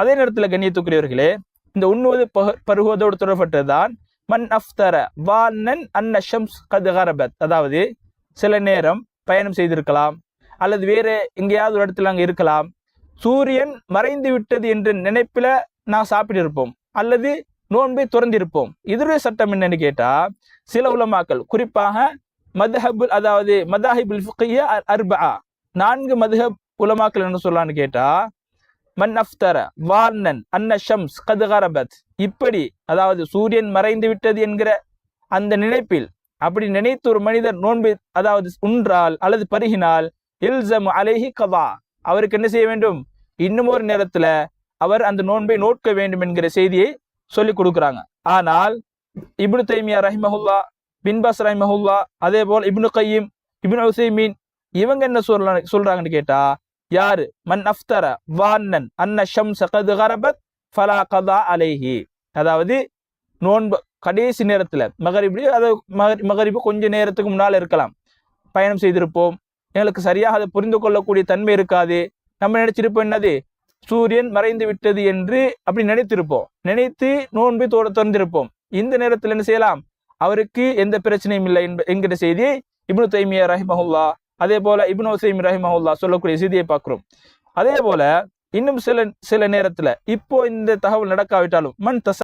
அதே நேரத்தில் கண்ணியத்துக்குரியவர்களே இந்த உண்ணுவது பக- பருகுவதோடு தொடர்பட்டதுதான் மன் அஃப்தர வானன் அன்ன ஷம்ஸ் கது அதாவது சில நேரம் பயணம் செய்திருக்கலாம் அல்லது வேறு எங்கேயாவது ஒரு இடத்துல அங்கே இருக்கலாம். சூரியன் மறைந்து விட்டது என்ற நினைப்பில நான் சாப்பிட்டிருப்போம் அல்லது நோன்பை துறந்திருப்போம். இதனுடைய சட்டம் என்னன்னு கேட்டால் சில உலமாக்கள் குறிப்பாக மதஹபுல் அதாவது மதாஹிபுல் ஃபிக்ஹிய அ- நான்கு மதுஹப் உலமாக்கள் என்ன சொல்லலான்னு கேட்டால் மன் அஃப்தர வார்னன் அன்ன ஷம்ஸ் கதுகரபத் இப்படி அதாவது சூரியன் மறைந்து விட்டது என்கிற அந்த நினைப்பில் அப்படி நினைத்து ஒரு மனிதர் நோன்பு அதாவது உன்றால் அல்லது பருகினால் இல்சம் அலைஹி கவா. அவருக்கு என்ன செய்ய வேண்டும்? இன்னும் ஒரு நேரத்துல அவர் அந்த நோன்பை நோட்க வேண்டும் என்கிற செய்தியை சொல்லி கொடுக்குறாங்க. ஆனால் இப்னு தைமியா ரஹிமஹுல்லா பின்பாஸ் ரஹிமஹுல்லா அதே போல் இப்னு கையீம் இப்னு ஹுசைமீன் இவங்க என்ன சொல்ற சொல்றாங்கன்னு கேட்டா யாரு? மன் அஃப்தர வான்னன். அன்ன ஷம்ஸ கது கரபத் ஃபலா கதா அலைஹி. அதாவது நோன்பு கடைசி நேரத்துல மகரிபடி அது மகரிபு கொஞ்ச நேரத்துக்கு முன்னால் இருக்கலாம். பயணம் செய்திருப்போம். எங்களுக்கு சரியாக அதை புரிந்து கொள்ளக்கூடிய தன்மை இருக்காது. நம்ம நினைச்சிருப்போம் என்னது? சூரியன் மறைந்து விட்டது என்று அப்படி நினைத்திருப்போம். நினைத்து நோன்பை தோட திறந்திருப்போம். இந்த நேரத்தில் என்ன செய்யலாம்? அவருக்கு எந்த பிரச்சனையும் இல்லை என்ப- என்கிற செய்தி இப்னு தைமியா ரஹிமஹுல்லா அதே போல இப்னு உசைம் ரஹிமஹுல்லா சொல்லக்கூடிய செய்தியை பார்க்கிறோம். அதே போல இன்னும் சில சில நேரத்துல இப்போ இந்த தகவல் நடக்காவிட்டாலும் மன் தச